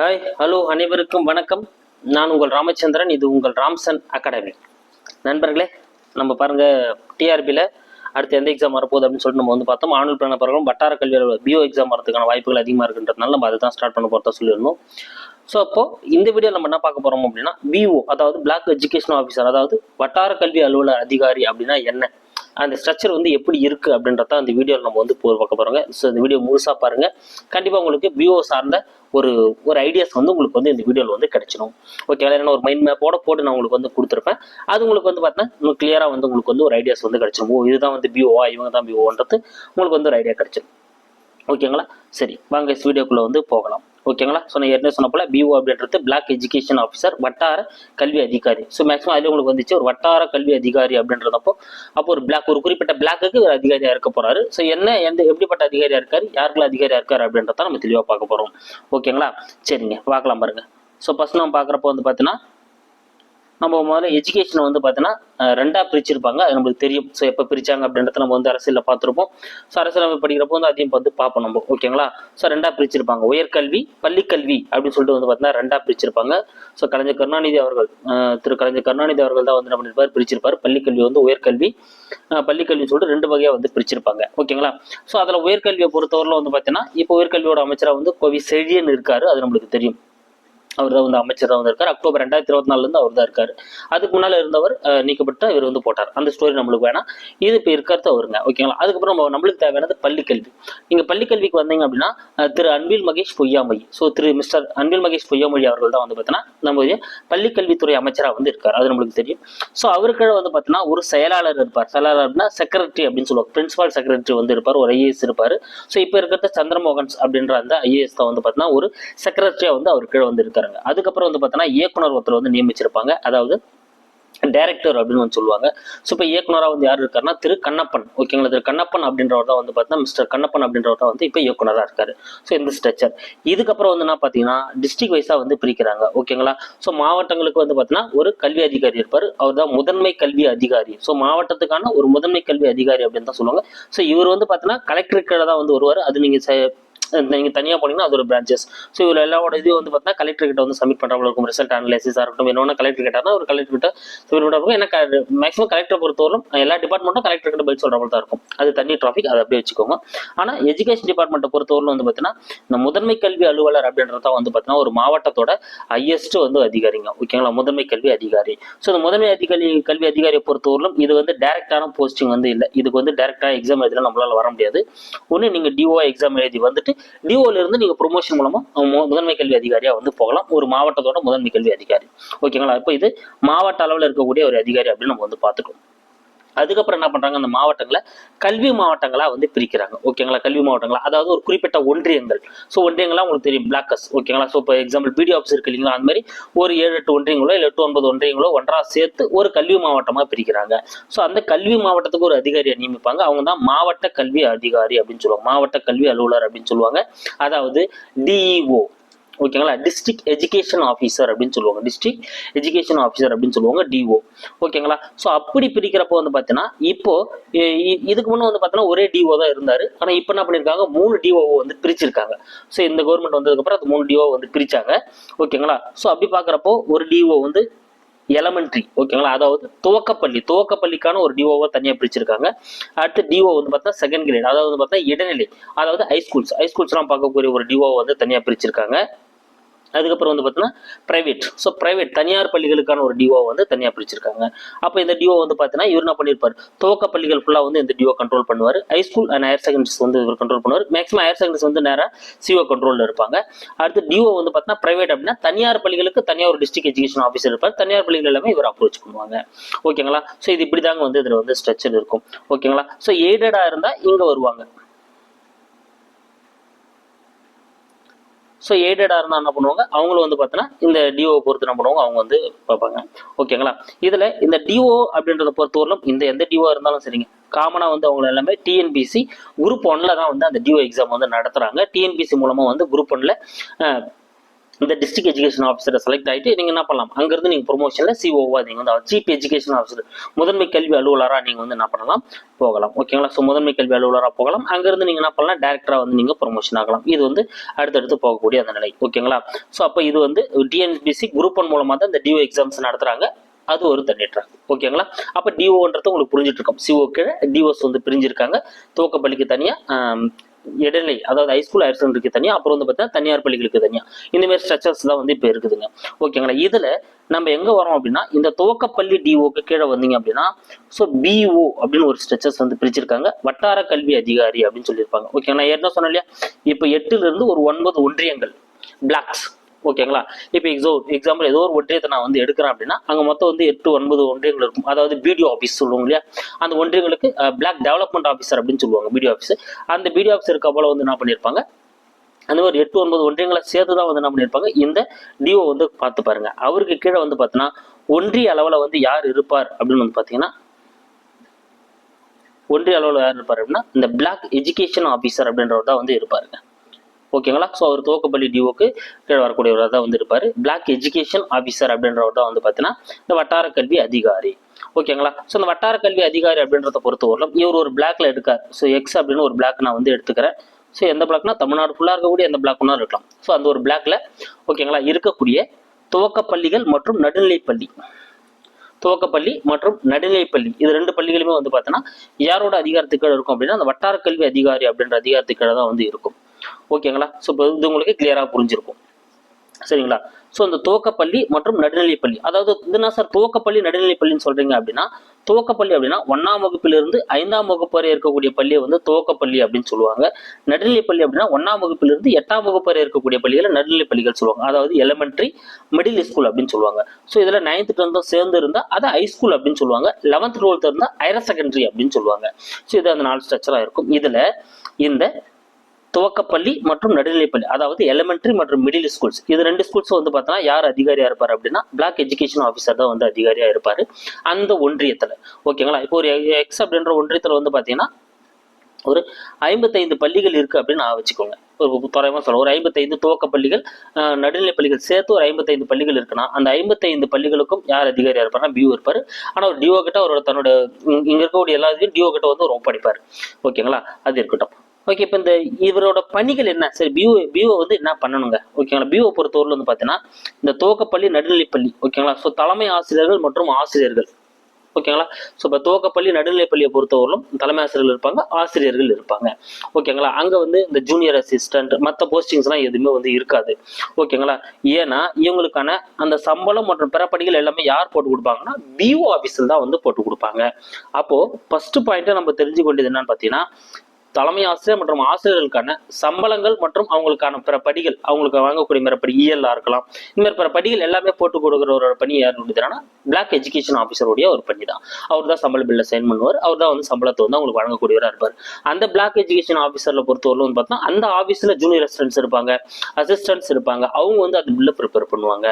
Hi hello அனைவருக்கும் வணக்கம். நான் உங்கள் ராமச்சந்திரன் இது உங்கள் ராம்சன் அகாடமி. நண்பர்களே நம்ம பாருங்கள் டிஆர்பியில் அடுத்து எந்த எக்ஸாம் வரப்போகுது அப்படின்னு சொல்லிட்டு நம்ம வந்து பார்த்தோம். ஆனுவல் பிளான பிறகு வட்டார கல்வி பிஓ எக்ஸாம் வரதுக்கான வாய்ப்புகள் அதிகமாக இருக்குன்றதுனால நம்ம அதுதான் ஸ்டார்ட் பண்ண போகிறதா சொல்லியிருந்தோம். ஸோ அப்போது இந்த வீடியோ நம்ம என்ன பார்க்க போகிறோம் அப்படின்னா பிஓ அதாவது பிளாக் எஜுகேஷன் ஆஃபீஸர் அதாவது வட்டார கல்வி அலுவலர் அதிகாரி அப்படின்னா என்ன? அந்த ஸ்ட்ரக்சர் வந்து எப்படி இருக்குது அப்படின்றத அந்த வீடியோவில் நம்ம வந்து போர் பார்க்க போகிறோங்க ஸோ இந்த வீடியோ முழுசாக பாருங்கள் கண்டிப்பாக உங்களுக்கு பிஓ சார்ந்த ஒரு ஒரு ஐடியாஸ் வந்து உங்களுக்கு வந்து இந்த வீடியோவில் வந்து கிடைச்சிடும் ஓகே ஏன்னா ஒரு மைண்ட் மேப்போட போட்டு நான் உங்களுக்கு வந்து கொடுத்துருப்பேன். அது உங்களுக்கு வந்து பார்த்தீங்கன்னா இன்னும் கிளியராக வந்து உங்களுக்கு வந்து ஒரு ஐடியாஸ் வந்து கிடைச்சிடும் ஓ இதுதான் வந்து பிஓவா இவங்க தான் பிஓன்றது உங்களுக்கு வந்து ஒரு ஐடியா கிடைச்சிடும் ஓகேங்களா சரி வாங்க வீடியோக்குள்ளே வந்து போகலாம். ஓகேங்களா? ஸோ நான் ஏற்கனவே சொன்ன போல பிஓ அப்படின்றது பிளாக் எஜுகேஷன் ஆஃபீஸர் வட்டார கல்வி அதிகாரி. ஸோ மேக்ஸிமம் அதில் உங்களுக்கு வந்துச்சு ஒரு வட்டார கல்வி அதிகாரி அப்படின்றதப்போ அப்போ ஒரு பிளாக் ஒரு குறிப்பிட்ட பிளாக்குக்கு ஒரு அதிகாரியாக இருக்க போறாரு. ஸோ என்ன எந்த எப்படிப்பட்ட அதிகாரியாக இருக்காரு யாருக்குள்ள அதிகாரியாக இருக்காரு அப்படின்றத நம்ம தெளிவாக பார்க்க போகிறோம் ஓகேங்களா? சரிங்க பார்க்கலாம் பாருங்க. ஸோ ஃபஸ்ட் நம்ம பார்க்குறப்போ வந்து பார்த்தீங்கன்னா நம்ம முதல்ல எஜுகேஷனை வந்து பார்த்தீங்கன்னா ரெண்டாக பிரிச்சிருப்பாங்க. அது நம்மளுக்கு தெரியும். ஸோ எப்போ பிரிச்சாங்க அப்படின்றத நம்ம வந்து அரசியலில் பார்த்துருப்போம் ஸோ அரசியல் படிக்கிறப்போ வந்து அதையும் வந்து பார்ப்போம் நம்ம. ஓகேங்களா ஸோ ரெண்டாக பிரிச்சிருப்பாங்க. உயர்கல்வி பள்ளிக்கல்வி அப்படின்னு சொல்லிட்டு வந்து பார்த்தீங்கன்னா ரெண்டாக பிரிச்சிருப்பாங்க. ஸோ கலைஞர் கருணாநிதி அவர்கள் திரு கலைஞர் கருணாநிதி அவர்கள் தான் வந்து என்ன பண்ணிருப்பார் பிரிச்சிருப்பார். பள்ளிக்கல்வி வந்து உயர்கல்வி பள்ளிக்கல்வின்னு சொல்லிட்டு ரெண்டு வகையாக வந்து பிரிச்சிருப்பாங்க. ஓகேங்களா ஸோ அதில் உயர்கல்வியை பொறுத்தவரையில் வந்து பார்த்தீங்கன்னா இப்போ உயர்கல்வியோட அமைச்சராக வந்து கோவி செழியன் இருக்காரு. அது நம்மளுக்கு தெரியும். அவர் தான் வந்து அமைச்சராக வந்து இருக்கார். அக்டோபர் ரெண்டாயிரத்தி இருபத்தி நாலுலேருந்து அவர் தான் இருக்கார். அதுக்கு முன்னால் இருந்தவர் நீக்கப்பட்டு இவர் வந்து போட்டார். அந்த ஸ்டோரி நம்மளுக்கு வேணாம். இது இப்போ இருக்கிறது அவருங்க. ஓகேங்களா அதுக்கப்புறம் நம்ம நம்மளுக்கு தேவையானது பள்ளிக்கல்வி நீங்கள் பள்ளிக்கல்விக்கு வந்தீங்க அப்படின்னா திரு அன்பில் மகேஷ் பொய்யாமொழி. ஸோ திரு மிஸ்டர் அன்பில் மகேஷ் பொய்யாமொழி அவர்கள் தான் வந்து பார்த்தீங்கன்னா நம்முடைய பள்ளிக்கல்வித்துறை அமைச்சராக வந்து இருக்கார். அது நம்மளுக்கு தெரியும். ஸோ அவருக்கு வந்து பார்த்தீங்கன்னா ஒரு செயலாளர் இருப்பார். செயலாளர் அப்படின்னா செக்ரட்டரி அப்படின்னு சொல்லுவாங்க. பிரின்சிபால் செக்ரட்டரி வந்து இருப்பார். ஒரு ஐஏஎஸ் இருப்பார். ஸோ இப்போ இருக்கிறது சந்திரமோகன்ஸ் அப்படின்ற அந்த ஐஏஎஸ் தான் வந்து பார்த்தீங்கன்னா ஒரு செக்ரட்டரியாக வந்து அவர் கீழே வந்து இருக்காருங்க அதுக்கப்புறம் வந்து பார்த்தீங்கன்னா இயக்குனர் ஒருத்தர் வந்து நியமிச்சிருப்பாங்க. அதாவது டைரக்டர் அப்படின்னு வந்து சொல்லுவாங்க. ஸோ இப்போ இயக்குனராக வந்து யார் இருக்காருன்னா திரு கண்ணப்பன். ஓகேங்களா திரு கண்ணப்பன் அப்படின்றவர் தான் வந்து பார்த்தீங்கன்னா மிஸ்டர் கண்ணப்பன் அப்படின்றவர் தான் வந்து இப்போ இயக்குனராக இருக்காரு. ஸோ இந்த ஸ்ட்ரக்சர் இதுக்கப்புறம் வந்து என்ன பார்த்தீங்கன்னா டிஸ்ட்ரிக்ட் வைஸாக வந்து பிரிக்கிறாங்க. ஓகேங்களா ஸோ மாவட்டங்களுக்கு வந்து பார்த்தீங்கன்னா ஒரு கல்வி அதிகாரி இருப்பார். அவர் தான் முதன்மை கல்வி அதிகாரி. ஸோ மாவட்டத்துக்கான ஒரு முதன்மை கல்வி அதிகாரி அப்படின்னு தான் சொல்லுவாங்க. ஸோ இவர் வந்து பார்த்தீங்கன்னா கலெக்டர் கீழே தான் வந்து வருவார். அது நீங்கள் நீங்கள் தனியாக போனீங்கன்னா அது ஒரு பிரான்ச்சஸ் ஸோ இதில் எல்லாவோட இது வந்து பார்த்தீங்கன்னா கலெக்டர் கிட்ட வந்து சப்மிட் பண்ணுறவங்க இருக்கும் ரிசல்ட் அனலைசிஸாக இருக்கட்டும் என்ன கலெக்டர் கிட்டனா ஒரு கலெக்டர் கிட்ட சப்மிட் பண்ணுறப்போ எனக்கு மேக்ஸிமம் கலெக்டர் பொறுத்தவரைக்கும் எல்லா டிபார்ட்மெண்ட்டும் கலெக்டர் கிட்ட பதில் சொல்கிறவங்க தான் இருக்கும். அது தனி ட்ராஃபிக் அதை அப்படியே வச்சுக்கோங்க. ஆனால் எஜுகேஷன் டிபார்ட்மெண்ட்டை பொறுத்தவரைக்கும் வந்து பார்த்தீங்கன்னா இந்த முதன்மை கல்வி அலுவலர் அப்படின்றது தான் வந்து பார்த்தீங்கன்னா ஒரு மாவட்டத்தோட ஹையஸ்ட் வந்து அதிகாரிங்க. ஓகேங்களா முதன்மை கல்வி அதிகாரி. ஸோ இந்த முதன்மை அதிகாரி கல்வி அதிகாரியை பொறுத்தவரையிலும் இது வந்து டேரக்டான போஸ்டிங் வந்து இல்லை. இதுக்கு வந்து டேரக்டாக எக்ஸாம் எழுதினா நம்மளால் வர முடியாது. ஒன்று நீங்கள் டிஓ எக்ஸாம் எழுதி வந்துட்டு டிஓல இருந்து நீங்கள் ப்ரொமோஷன் மூலமாக மு- முதன்மை கல்வி அதிகாரியாக வந்து போகலாம். ஒரு மாவட்டத்தோட முதன்மை கல்வி அதிகாரி. ஓகேங்களா இப்போ இது மாவட்ட அளவில் இருக்கக்கூடிய ஒரு அதிகாரி அப்படின்னு நம்ம வந்து பார்த்துக்கணும். அதுக்கப்புறம் என்ன பண்றாங்க? அந்த மாவட்டங்களை கல்வி மாவட்டங்களா வந்து பிரிக்கிறாங்க. ஓகேங்களா கல்வி மாவட்டங்களா? அதாவது ஒரு குறிப்பிட்ட ஒன்றியங்கள். ஸோ ஒன்றியங்களா உங்களுக்கு தெரியும். பிளாக்கஸ் ஓகேங்களா ஸோ இப்போ எக்ஸாம்பிள் பிடி ஆஃபீஸ் இருக்கு இல்லைங்களா? அந்த மாதிரி ஒரு ஏழு எட்டு ஒன்றியங்களோ இல்லை எட்டு ஒன்பது ஒன்றியங்களோ ஒன்றா சேர்த்து ஒரு கல்வி மாவட்டமாக பிரிக்கிறாங்க. ஸோ அந்த கல்வி மாவட்டத்துக்கு ஒரு அதிகாரியை நியமிப்பாங்க. அவங்க தான் மாவட்ட கல்வி அதிகாரி அப்படின்னு சொல்லுவாங்க. மாவட்ட கல்வி அலுவலர் அப்படின்னு சொல்லுவாங்க. அதாவது டிஇஓ ஓகேங்களா? டிஸ்ட்ரிக்ட் எஜுகேஷன் ஆஃபீஸர் அப்படின்னு சொல்லுவாங்க. டிஸ்ட்ரிக்ட் எஜுகேஷன் ஆஃபீஸர் அப்படின்னு சொல்லுவாங்க டிஓ ஓகேங்களா? ஸோ அப்படி பிரிக்கிறப்போ வந்து பார்த்தீங்கன்னா இப்போ இதுக்கு முன்னே வந்து பார்த்தீங்கன்னா ஒரே டிஓ தான் இருந்தார். ஆனால் இப்போ என்ன பண்ணியிருக்காங்க மூணு டிஓ வந்து பிரிச்சிருக்காங்க. ஸோ இந்த கவர்மெண்ட் வந்ததுக்கப்புறம் அது மூணு டிஓ வந்து பிரிச்சாங்க. ஓகேங்களா? ஸோ அப்படி பார்க்குறப்போ ஒரு டிஓ வந்து எலமெண்ட்ரி ஓகேங்களா? அதாவது துவக்கப்பள்ளி. துவக்கப்பள்ளிக்கான ஒரு டிஓவை தனியாக பிரிச்சிருக்காங்க. அடுத்து டிஓ வந்து பார்த்தா செகண்ட் கிரேட் அதாவது வந்து பார்த்தா இடைநிலை. அதாவது ஹை ஸ்கூல்ஸ் ஹை ஸ்கூல்ஸ்லாம் பார்க்கக்கூடிய ஒரு டிஓ வந்து தனியாக பிரிச்சிருக்காங்க. அதுக்கப்புறம் வந்து பார்த்தீங்கன்னா ப்ரைவேட் ஸோ ப்ரைவேட் தனியார் பள்ளிகளுக்கான ஒரு டிஓ வந்து தனியாக பிரிச்சிருக்காங்க. அப்போ இந்த டிஓ வந்து பார்த்தீங்கன்னா இவர் என்ன பண்ணியிருப்பார் துவக்க பள்ளிகள் ஃபுல்லாக வந்து இந்த டிஓ கண்ட்ரோல் பண்ணுவார். High school and higher secondaries வந்து இவர் கண்ட்ரோல் பண்ணுவார். மேக்ஸிமம் ஹையர் செகண்டரிஸ் வந்து நேராக சிஓ கண்ட்ரோலில் இருப்பாங்க. அடுத்து டிஓ வந்து பார்த்தீங்கன்னா ப்ரைவேட் அப்படின்னா தனியார் பள்ளிகளுக்கு தனியார் ஒரு டிஸ்ட்ரிக்ட் எஜுகேஷன் ஆஃபீஸர் இருப்பார். தனியார் பள்ளிகள் எல்லாமே இவர் அப்ரோச் பண்ணுவாங்க. ஓகேங்களா ஸோ இது இப்படி தாங்க வந்து இதில் வந்து ஸ்ட்ரக்சர் இருக்கும். ஓகேங்களா ஸோ எய்டடாக இருந்தால் இங்கே வருவாங்க. ஸோ எய்டடாக இருந்தால் என்ன பண்ணுவாங்க? அவங்களும் வந்து பார்த்தீங்கன்னா இந்த டிஓ பொறுத்து என்ன பண்ணுவாங்க? அவங்க வந்து பார்ப்பாங்க. ஓகேங்களா? இதில் இந்த டிஓ அப்படின்றத பொறுத்தவரையிலும் இந்த எந்த டிஓ இருந்தாலும் சரிங்க. காமனாக வந்து அவங்க எல்லாமே டிஎன்பிசி குரூப் ஒன்ல தான் வந்து அந்த டிஓ எக்ஸாம் வந்து நடத்துகிறாங்க டிஎன்பிசி மூலமாக வந்து குரூப் ஒன்ல இந்த டிஸ்ட்ரிக்ட் எஜுகேஷன் ஆஃபீஸரை செலக்ட் ஆகிட்டு நீங்கள் என்ன பண்ணலாம்? அங்கேருந்து நீங்கள் ப்ரொமோஷனில் சிஓவாக நீங்கள் வந்து சீஃப் எஜுகேஷன் ஆஃபீஸர் முதன்மை கல்வி அலுவலராக நீங்கள் வந்து என்ன பண்ணலாம்? போகலாம். ஓகேங்களா ஸோ முதன்மை கல்வி அலுவலராக போகலாம். அங்கேருந்து நீங்கள் என்ன பண்ணலாம்? டேரக்டராக வந்து நீங்கள் ப்ரொமோஷன் ஆகலாம். இது வந்து அடுத்தடுத்து போகக்கூடிய அந்த நிலை. ஓகேங்களா ஸோ அப்போ இது வந்து டிஎன்பிசி குரூப் ஒன் மூலமாக தான் இந்த டிஓ எக்ஸாம்ஸ் நடத்துகிறாங்க அது ஒரு தனி ட்ராக் ஓகேங்களா அப்போ டிஓன்றது உங்களுக்கு புரிஞ்சிட்டு இருக்கும். சிஓ கீழே டிஓஸ் வந்து பிரிஞ்சிருக்காங்க. துவக்கப்பள்ளிக்கு தனியாக இடைநிலை அதாவது ஹைஸ்கூல் ஹையர் செகண்டரிக்கு தனியாக அப்புறம் வந்து பார்த்தீங்கன்னா தனியார் பள்ளிகளுக்கு தனியாக இந்த மாதிரி ஸ்ட்ரக்சர்ஸ் தான் வந்து இப்போ இருக்குதுங்க. ஓகேங்களா இதில் நம்ம எங்கே வரோம் அப்படின்னா இந்த துவக்கப்பள்ளி டிஓக்கு கீழே வந்தீங்க அப்படின்னா ஸோ பிஓ அப்படின்னு ஒரு ஸ்ட்ரக்சர்ஸ் வந்து பிரிச்சிருக்காங்க. வட்டார கல்வி அதிகாரி அப்படின்னு சொல்லியிருப்பாங்க. ஓகேங்களா ஏற்கனவே சொன்னேன் இல்லையா? இப்போ எட்டுலேருந்து ஒரு ஒன்பது ஒன்றியங்கள் பிளாக்ஸ் ஓகேங்களா இப்போ எக்ஸோ எக்ஸாம்பிள் ஏதோ ஒரு ஒன்றியத்தை நான் வந்து எடுக்கிறேன் அப்படின்னா அங்கே மொத்தம் வந்து எட்டு ஒன்பது ஒன்றியங்கள் இருக்கும். அதாவது பிடிஓ ஆஃபீஸ் சொல்லுவோம் இல்லையா? அந்த ஒன்றியங்களுக்கு பிளாக் டெவலப்மெண்ட் ஆஃபீஸர் அப்படின்னு சொல்லுவாங்க பிடிஓ ஆஃபீஸ் அந்த பிடிஓ ஆஃபீஸர் போல வந்து என்ன பண்ணியிருப்பாங்க? அந்த மாதிரி எட்டு ஒன்பது ஒன்றியங்களை சேர்த்து தான் வந்து என்ன பண்ணியிருப்பாங்க? இந்த டிஓ வந்து பார்த்து பாருங்க. அவருக்கு கீழே வந்து பார்த்தீங்கன்னா ஒன்றிய அளவில் வந்து யார் இருப்பார் அப்படின்னு வந்து பார்த்தீங்கன்னா ஒன்றிய அளவில் யார் இருப்பார் அப்படின்னா இந்த பிளாக் எஜுகேஷன் ஆஃபீஸர் அப்படின்றவர் தான் வந்து இருப்பாருங்க. ஓகேங்களா? ஸோ அவர் துவக்கப்பள்ளி டிஓக்கு கீழே வரக்கூடியவராக தான் வந்து இருப்பார் பிளாக் எஜுகேஷன் ஆஃபீஸர் அப்படின்றவர் தான் வந்து பார்த்தீங்கன்னா இந்த வட்டார கல்வி அதிகாரி. ஓகேங்களா? ஸோ இந்த வட்டார கல்வி அதிகாரி அப்படின்றத பொறுத்தவரையிலும் இவர் ஒரு பிளாக்ல எடுக்கார் ஸோ எக்ஸ் அப்படின்னு ஒரு பிளாக் நான் வந்து எடுத்துக்கிறேன். ஸோ எந்த பிளாக்னா தமிழ்நாடு ஃபுல்லாக இருக்கக்கூடிய எந்த பிளாக்னா இருக்கலாம். ஸோ அந்த ஒரு பிளாக்ல ஓகேங்களா இருக்கக்கூடிய துவக்கப்பள்ளிகள் மற்றும் நடுநிலைப்பள்ளி. துவக்கப்பள்ளி மற்றும் நடுநிலைப்பள்ளி. இது ரெண்டு பள்ளிகளுமே வந்து பார்த்தோன்னா யாரோட அதிகாரத்துக்கு இருக்கும் அப்படின்னா அந்த வட்டார கல்வி அதிகாரி அப்படின்ற அதிகாரத்துக்கு தான் வந்து இருக்கும். ஓகேங்களா ஸோ இப்போ இது உங்களுக்கு கிளியராக புரிஞ்சிருக்கும். சரிங்களா? ஸோ இந்த துவக்கப்பள்ளி மற்றும் நடுநிலைப்பள்ளி. அதாவது இது என்ன சார் துவக்கப்பள்ளி நடுநிலைப்பள்ளின்னு சொல்றீங்க அப்படின்னா துவக்கப்பள்ளி அப்படின்னா ஒன்றாம் வகுப்பிலிருந்து ஐந்தாம் வகுப்பு வரை இருக்கக்கூடிய பள்ளியை வந்து துவக்கப்பள்ளி அப்படின்னு சொல்லுவாங்க. நடுநிலைப்பள்ளி அப்படின்னா ஒன்றாம் வகுப்பிலிருந்து எட்டாம் வகுப்பு வரை இருக்கக்கூடிய பள்ளிகளை நடுநிலைப்பள்ளிகள் சொல்லுவாங்க. அதாவது எலிமெண்ட்ரி மிடில் ஸ்கூல் அப்படின்னு சொல்லுவாங்க. ஸோ இதில் நைன்த் டென்த்தும் சேர்ந்து இருந்தால் அதை ஹை ஸ்கூல் அப்படின்னு சொல்லுவாங்க. லெவன்த் டுவெல்த் இருந்தால் ஹையர் செகண்டரி அப்படின்னு சொல்லுவாங்க. ஸோ இது அந்த நாலு ஸ்ட்ரக்சராக இருக்கும். இதில் இந்த துவக்கப்பள்ளி மற்றும் நடுநிலைப்பள்ளி அதாவது எலிமெண்ட்ரி மற்றும் மிடில் ஸ்கூல்ஸ் இது ரெண்டு ஸ்கூல்ஸும் வந்து பார்த்தோன்னா யார் அதிகாரியாக இருப்பார் அப்படின்னா பிளாக் எஜுகேஷன் ஆஃபீஸர் தான் வந்து அதிகாரியாக இருப்பார். அந்த ஒன்றியத்தில். ஓகேங்களா இப்போ ஒரு எக்ஸ் அப்படின்ற ஒன்றியத்தில் வந்து பார்த்தீங்கன்னா ஒரு ஐம்பத்தைந்து பள்ளிகள் இருக்குது அப்படின்னு நான் வச்சுக்கோங்க. ஒரு தோராயமாக சொல்ல ஒரு ஐம்பத்தைந்து துவக்க பள்ளிகள் நடுநிலை பள்ளிகள் சேர்த்து ஒரு ஐம்பத்தைந்து பள்ளிகள் இருக்குன்னா அந்த ஐம்பத்தைந்து பள்ளிகளுக்கும் யார் அதிகாரியாக இருப்பார்னா பியூ இருப்பார். ஆனால் ஒரு டிஓ கிட்ட அவரோட தன்னோட இங்கே இருக்கக்கூடிய எல்லா இதுலையும் டிஓ கிட்ட வந்து ஒரு ஒப்படைப்பார். ஓகேங்களா அது இருக்கட்டும். ஓகே இப்போ இந்த இவரோட பணிகள் என்ன? சரி பியூ பியூவை வந்து என்ன பண்ணணுங்க? ஓகேங்களா பியூவை பொறுத்தவரையில் வந்து பார்த்தீங்கன்னா இந்த துவக்கப்பள்ளி நடுநிலைப்பள்ளி ஓகேங்களா ஸோ தலைமை ஆசிரியர்கள் மற்றும் ஆசிரியர்கள். ஓகேங்களா ஸோ இப்போ துவக்கப்பள்ளி நடுநிலைப்பள்ளியை பொறுத்தவரையிலும் தலைமை ஆசிரியர்கள் இருப்பாங்க ஆசிரியர்கள் இருப்பாங்க. ஓகேங்களா அங்கே வந்து இந்த ஜூனியர் அசிஸ்டன்ட் மற்ற போஸ்டிங்ஸ்லாம் எதுவுமே வந்து இருக்காது. ஓகேங்களா ஏன்னா இவங்களுக்கான அந்த சம்பளம் மற்றும் பிற எல்லாமே யார் போட்டு கொடுப்பாங்கன்னா பிஓ ஆஃபீஸில் தான் வந்து போட்டு கொடுப்பாங்க. அப்போது ஃபர்ஸ்ட் பாயிண்ட்டை நம்ம தெரிஞ்சு கொண்டது என்னன்னு பார்த்தீங்கன்னா தலைமை ஆசிரியர் மற்றும் ஆசிரியர்களுக்கான சம்பளங்கள் மற்றும் அவங்களுக்கான பிற படிகள் அவங்களுக்கு வாங்கக்கூடிய மேற்படி இஎல்லா இருக்கலாம். இந்த மாதிரி பிற படிகள் எல்லாமே போட்டு கொடுக்குற ஒரு பணி யார் கொடுத்துறாங்கன்னா பிளாக் எஜுகேஷன் ஆஃபீஸருடைய ஒரு பணி தான். அவர் தான் சம்பள பில்ல சைன் பண்ணுவார். அவர் தான் வந்து சம்பளத்தை வந்து அவங்களுக்கு வழங்கக்கூடியவராக இருப்பார். அந்த பிளாக் எஜுகேஷன் ஆஃபீஸரில் பொறுத்தவரை வந்து பார்த்தா அந்த ஆஃபீஸில் ஜூனியர் அசிஸ்டன்ஸ் இருப்பாங்க அசிஸ்டன்ட்ஸ் இருப்பாங்க. அவங்க வந்து அந்த பில்லை ப்ரிப்பேர் பண்ணுவாங்க.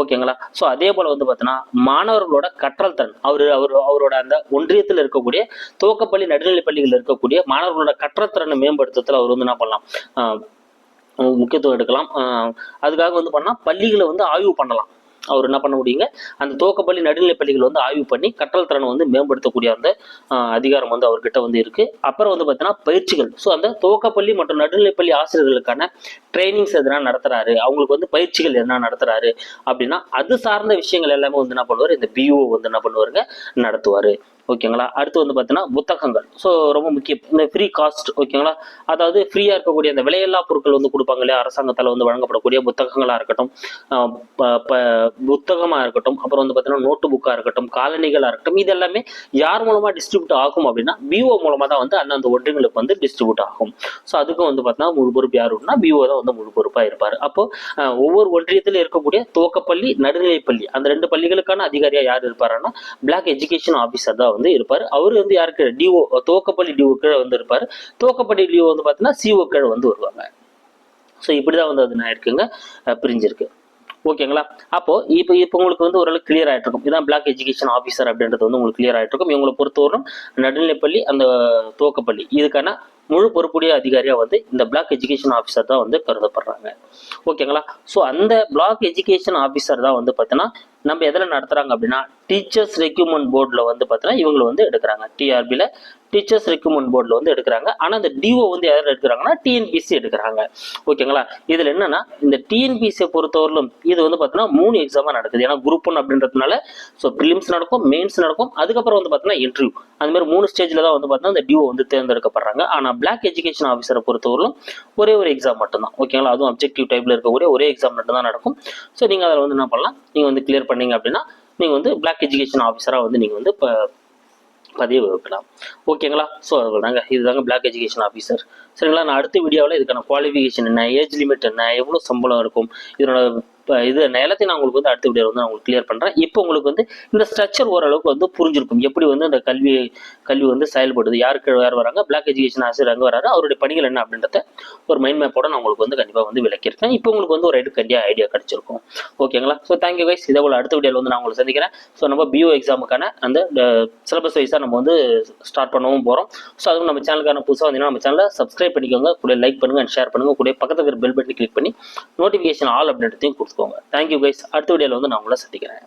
ஓகேங்களா? ஸோ அதே போல் வந்து பார்த்தீங்கன்னா மாணவர்களோட கற்றல் திறன் அவர் அவர் அவரோட அந்த ஒன்றியத்தில் இருக்கக்கூடிய துவக்கப்பள்ளி நடுநிலை பள்ளிகளில் இருக்கக்கூடிய மாணவர்களோட கற்றத்திறனை மேம்படுத்துறதுல அவர் வந்து என்ன பண்ணலாம்? முக்கியத்துவம் எடுக்கலாம். அதுக்காக வந்து பண்ணால் பள்ளிகளை வந்து ஆய்வு பண்ணலாம். அவர் என்ன பண்ண முடியுங்க? அந்த துவக்கப்பள்ளி நடுநிலை பள்ளிகள் வந்து ஆய்வு பண்ணி கற்றல் திறனை வந்து மேம்படுத்தக்கூடிய அந்த அதிகாரம் வந்து அவர்கிட்ட வந்து இருக்கு. அப்புறம் வந்து பார்த்தீங்கன்னா பயிற்சிகள். ஸோ அந்த துவக்கப்பள்ளி மற்றும் நடுநிலைப்பள்ளி ஆசிரியர்களுக்கான ட்ரைனிங்ஸ் எதனா நடத்துறாரு? அவங்களுக்கு வந்து பயிற்சிகள் எதனா நடத்துறாரு? அப்படின்னா அது சார்ந்த விஷயங்கள் எல்லாமே வந்து என்ன பண்ணுவார்? இந்த பிஓ வந்து என்ன பண்ணுவாருங்க? நடத்துவார். ஓகேங்களா? அடுத்து வந்து பார்த்தீங்கன்னா புத்தகங்கள். ஸோ ரொம்ப முக்கியம். இந்த ஃப்ரீ காஸ்ட் ஓகேங்களா? அதாவது ஃப்ரீயாக இருக்கக்கூடிய அந்த விலையில்லா பொருட்கள் வந்து கொடுப்பாங்க இல்லையா? அரசாங்கத்தால் வந்து வழங்கப்படக்கூடிய புத்தகங்களாக இருக்கட்டும் ப- ப- புத்தகமாக இருக்கட்டும் அப்புறம் வந்து பார்த்தீங்கன்னா நோட்டு புக்காக இருக்கட்டும் காலணிகளாக இருக்கட்டும் இது எல்லாமே யார் மூலமாக டிஸ்ட்ரிபியூட் ஆகும் அப்படின்னா பிஓ மூலமாக தான் வந்து அந்தந்த ஒன்றியங்களுக்கு வந்து டிஸ்ட்ரிபியூட் ஆகும். ஸோ அதுக்கும் வந்து பார்த்தீங்கன்னா முழு பொறுப்பு யார் பிஓ தான் வந்து முழு பொறுப்பாக இருப்பார். அப்போ ஒவ்வொரு ஒன்றியத்தில் இருக்கக்கூடிய துவக்கப்பள்ளி நடுநிலைப்பள்ளி அந்த ரெண்டு பள்ளிகளுக்கான அதிகாரியாக யார் இருப்பாருன்னா பிளாக் எஜுகேஷன் ஆஃபீஸர் தான் வந்து இருப்பார். அவர் வந்து யாருக்கு? டிஓ துவக்கப்பள்ளி டிஓ கீழே வந்து இருப்பார். துவக்கப்பள்ளி டிஓ வந்து பார்த்தீங்கன்னா சிஓ கீழே வந்து வருவாங்க. ஸோ இப்படி தான் வந்து அது நான் இருக்குங்க. பிரிஞ்சிருக்கு. ஓகேங்களா? அப்போ இப்போ இப்போ உங்களுக்கு வந்து ஓரளவுக்கு கிளியர் ஆகிட்டு இருக்கும் இதான் பிளாக் எஜுகேஷன் ஆஃபீஸர் அப்படின்றது வந்து உங்களுக்கு கிளியர் ஆகிட்டு இருக்கும் இவங்களை பொறுத்தவரைக்கும் நடுநிலைப்பள்ளி அந்த துவக்கப்பள்ளி. இதுக்கான முழு பொறுப்புடைய அதிகாரியாக வந்து இந்த பிளாக் எஜுகேஷன் ஆஃபீஸர் தான் வந்து கருதப்படுறாங்க. ஓகேங்களா? ஸோ அந்த பிளாக் எஜுகேஷன் ஆஃபீஸர் தான் வந்து பார்த்தீங்கன்னா நம்ம எதில் நடத்துகிறாங்க அப்படின்னா டீச்சர்ஸ் ரெக்யூமெண்ட் போர்டில் வந்து பார்த்தீங்கன்னா இவங்களை வந்து எடுக்கிறாங்க. டிஆர்பியில் டீச்சர்ஸ் ரெக்யூமெண்ட் போர்டில் வந்து எடுக்கிறாங்க. ஆனால் இந்த டிஓ வந்து யார் எடுக்கிறாங்கன்னா டிஎன்பிசி எடுக்கிறாங்க. ஓகேங்களா? இதில் என்னன்னா இந்த டிஎன்பிசியை பொறுத்தவரையிலும் இது வந்து பார்த்தீங்கன்னா மூணு எக்ஸாமாக நடக்குது. ஏன்னா குரூப் ஒன் அப்படின்றதுனால ஸோ ப்ரிலிம்ஸ் நடக்கும் மெயின்ஸ் நடக்கும் அதுக்கப்புறம் வந்து பார்த்தீங்கன்னா இன்டர்வியூ அந்த மாதிரி மூணு ஸ்டேஜில் தான் வந்து பார்த்தீங்கன்னா இந்த டிஓ வந்து தேர்ந்தெடுக்கப்படுறாங்க. ஆனால் பிளாக் எஜுகேஷன் ஆஃபீஸரை பொறுத்தவரையிலும் ஒரே ஒரு எக்ஸாம் மட்டும்தான். ஓகேங்களா? அதுவும் அப்ஜெக்டிவ் டைப்பில் இருக்கக்கூடிய ஒரே எக்ஸாம் மட்டும் தான் நடக்கும். ஸோ நீங்கள் அதில் வந்து என்ன பண்ணலாம்? நீங்கள் வந்து கிளியர் பண்ணீங்க அப்படின்னா நீங்கள் வந்து பிளாக் எஜுகேஷன் ஆஃபீஸராக வந்து நீங்கள் வந்து இப்போ பதிவு வைக்கலாம் ஓகேங்களா ஸோ அதுதாங்க இதுதாங்க பிளாக் எஜுகேஷன் ஆஃபீஸர் சரிங்களா? நான் அடுத்த வீடியோவில் இதுக்கான குவாலிஃபிகேஷன் என்ன ஏஜ் லிமிட் என்ன எவ்வளோ சம்பளம் இருக்கும் இதனோட இது நிலத்தை நான் உங்களுக்கு வந்து அடுத்த வீடியோ வந்து நான் உங்களுக்கு கிளியர் பண்ணுறேன் இப்போ உங்களுக்கு வந்து இந்த ஸ்ட்ரக்சர் ஓரளவுக்கு வந்து புரிஞ்சிருக்கும். எப்படி வந்து அந்த கல்வி கல்வி வந்து செயல்படுது யாருக்கு யார் வராங்க பிளாக் எஜுகேஷன் ஆசிரியர் அங்கே வராரு அவருடைய பணிகள் என்ன அப்படின்றத ஒரு மைண்ட் மேப்போட நான் உங்களுக்கு வந்து கண்டிப்பாக வந்து விளக்கியிருக்கேன். இப்போ உங்களுக்கு வந்து ஒரு கண்டியாக ஐடியா கிடைச்சிருக்கும். ஓகேங்களா ஸோ தேங்க்யூ கைஸ் இதே போல் அடுத்த வீடியோவில் வந்து நான் உங்களை சந்திக்கிறேன். ஸோ நம்ம பிஓ எக்ஸாமுக்கான அந்த சிலபஸ் வைஸாக நம்ம வந்து ஸ்டார்ட் பண்ணவும் போகிறோம் ஸோ அதுவும் நம்ம சேனலுக்கான புதுசாக வந்தீங்கன்னா நம்ம சேனலை சப்ஸ்கிரைப் பண்ணிக்கோங்க. கூட லைக் பண்ணுங்க அண்ட் ஷேர் பண்ணுங்க. கூட பக்கத்தில் இருக்கிற பெல் பட்டனை கிளிக் பண்ணி நோட்டிஃபிகேஷன் ஆல் அப்படின்றதையும் வச்சுக்கோங்க தேங்க்யூ கைஸ் அடுத்த வீடியோவில் வந்து நான் உங்களை சந்திக்கிறேன்.